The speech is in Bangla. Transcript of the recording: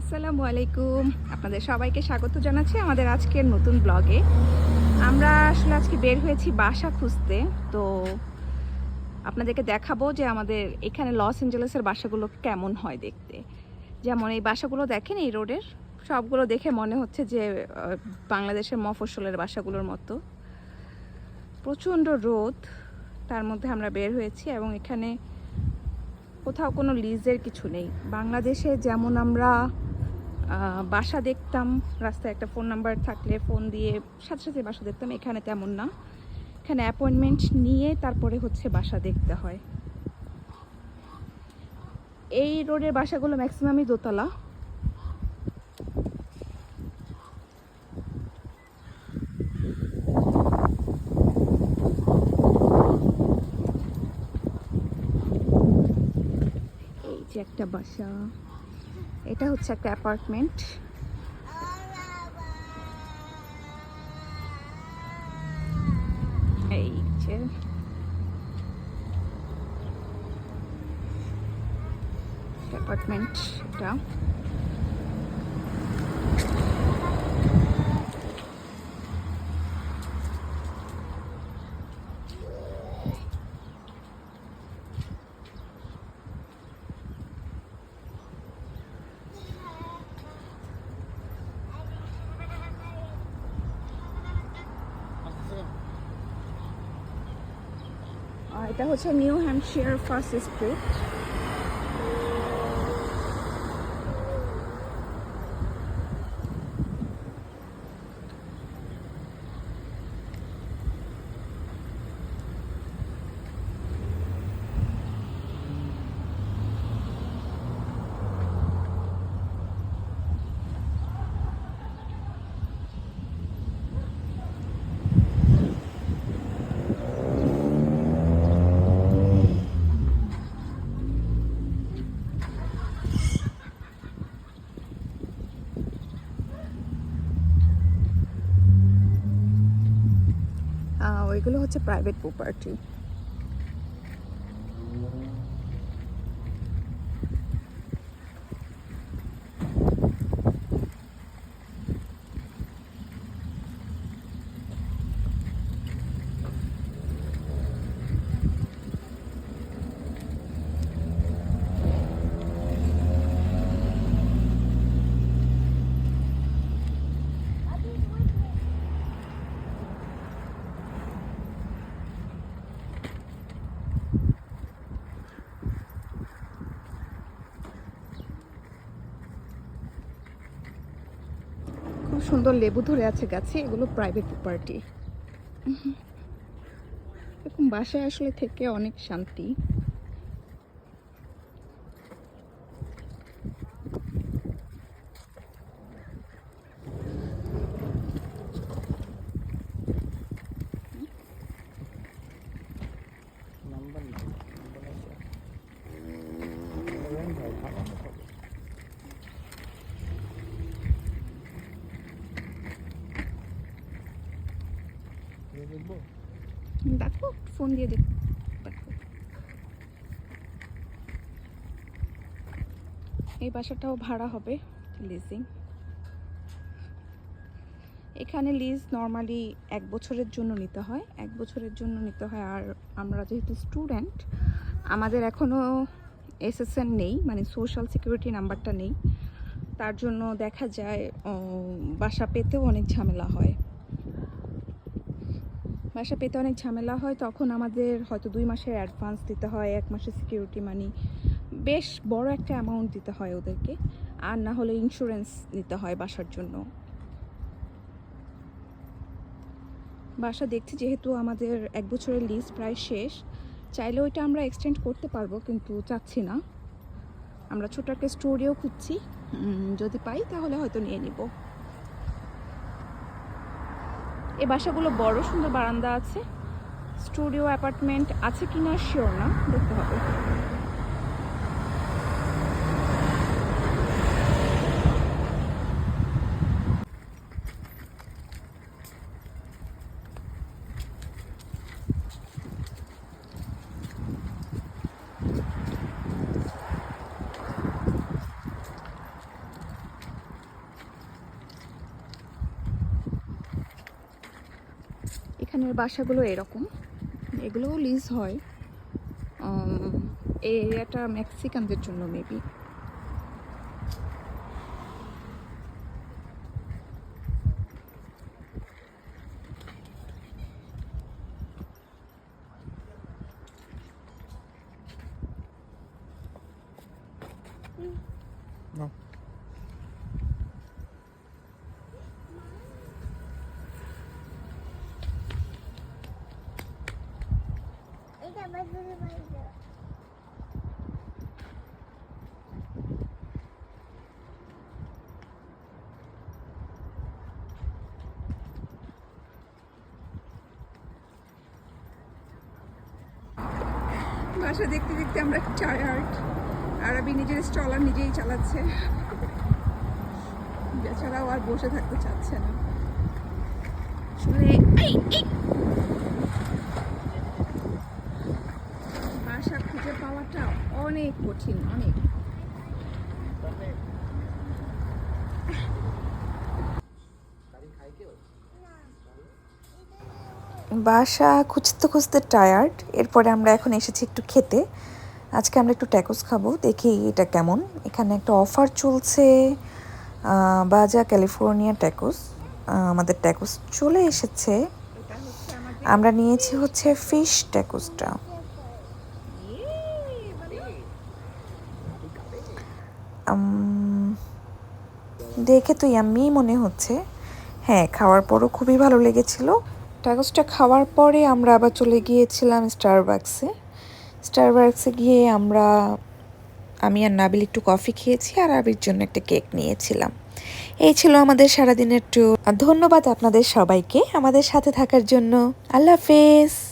আসসালামু আলাইকুম। আপনাদের সবাইকে স্বাগত জানাচ্ছি আমাদের আজকের নতুন ব্লগে। আমরা আসলে আজকে বের হয়েছি বাসা খুঁজতে। তো আপনাদেরকে দেখাবো যে আমাদের এখানে লস অ্যাঞ্জেলেসের বাসাগুলো কেমন হয় দেখতে। যেমন এই বাসাগুলো দেখেন, এই রোডের সবগুলো দেখে মনে হচ্ছে যে বাংলাদেশের মফস্বলের বাসাগুলোর মতো। প্রচণ্ড রোদ, তার মধ্যে আমরা বের হয়েছি এবং এখানে কোথাও কোনো লিজের কিছু নেই। বাংলাদেশে যেমন আমরা বাসা দেখতাম, রাস্তায় একটা ফোন নাম্বার থাকলে ফোন দিয়ে সাথে সাথে বাসা দেখতাম, এখানে তেমন না। এখানে অ্যাপয়েন্টমেন্ট নিয়ে তারপরে হচ্ছে বাসা দেখতে হয়। এই রোডের বাসাগুলো ম্যাক্সিমামই দোতলা। এই যে একটা বাসা। এটা হচ্ছে একটা অ্যাপার্টমেন্ট। এই যে। অ্যাপার্টমেন্ট এটা। এটা হচ্ছে নিউ হ্যাম্পশিয়ার ফার্স্ট স্ট্রিট। ওইগুলো হচ্ছে প্রাইভেট প্রপার্টি সুন্দর লেবু ধরে আছে গাছে এগুলো প্রাইভেট প্রপার্টি এরকম বাসায় আসলে থেকে অনেক শান্তি নাম্বার নেই নাম্বার আছে রং ভাই ভালো হবে দিয়ে দেখব দেখো ফোন দিয়ে দেখ এই বাসাটাও ভাড়া হবে লিজিং এখানে লিজ নর্মালি এক বছরের জন্য নিতে হয়। এক বছরের জন্য নিতে হয়, আর আমরা যেহেতু স্টুডেন্ট আমাদের এখনও এসএসএন নেই মানে সোশ্যাল সিকিউরিটি নাম্বারটা নেই। তার জন্য দেখা যায় বাসা পেতেও অনেক ঝামেলা হয়। বাসা পেতে অনেক ঝামেলা হয়, তখন আমাদের হয়তো দুই মাসের অ্যাডভান্স দিতে হয়, এক মাসের সিকিউরিটি মানি বেশ বড় একটা অ্যামাউন্ট দিতে হয় ওদেরকে, আর না হলে ইন্স্যুরেন্স নিতে হয় বাসার জন্য। বাসা দেখছি যেহেতু আমাদের এক বছরের লিজ প্রায় শেষ চাইলে ওইটা আমরা এক্সটেন্ড করতে পারব, কিন্তু চাচ্ছি না। আমরা ছোট একটা স্টোরিও খুঁজছি যদি পাই তাহলে হয়তো নিয়ে নিব। এই বাসাগুলো বড় সুন্দর বারান্দা আছে। স্টুডিও অ্যাপার্টমেন্ট আছে কিনা শিওর না দেখতে হবে। এখানের বাসাগুলো এরকম। এগুলোও লিজ হয়। এই এরিয়াটা মেক্সিকানদের জন্য মেবি বাসা দেখতে দেখতে আমরা টায়ার্ড আর আমি নিজের স্টলার নিজেই চালাচ্ছে। বেচারাও আর বসে থাকতে চাচ্ছে না এই, এই! বাসা খুঁজে পাওয়াটা অনেক কঠিন, অনেক। বাসা খুঁজতে খুঁজতে টায়ার্ড এরপরে আমরা এখন এসেছি একটু খেতে। আজকে আমরা একটু ট্যাকোস খাব, দেখি এটা কেমন। এখানে একটা অফার চলছে বাজা ক্যালিফোর্নিয়া ট্যাকোস আমাদের ট্যাকোস চলে এসেছে। আমরা নিয়েছি হচ্ছে ফিশ ট্যাকোসটা দেখে তো ইয়াম্মি মনে হচ্ছে। হ্যাঁ খাওয়ার পরও খুবই ভালো লেগেছিল। টাকসটা খাওয়ার পরে আমরা আবার চলে গিয়েছিলাম স্টারবাক্সে স্টারবাক্সে গিয়ে আমরা, আমি আর নাবিল একটু কফি খেয়েছি আর আবির জন্য একটা কেক নিয়েছিলাম। এই ছিল আমাদের সারাদিনের ট্যুর ধন্যবাদ আপনাদের সবাইকে আমাদের সাথে থাকার জন্য। আল্লাহ হাফেজ।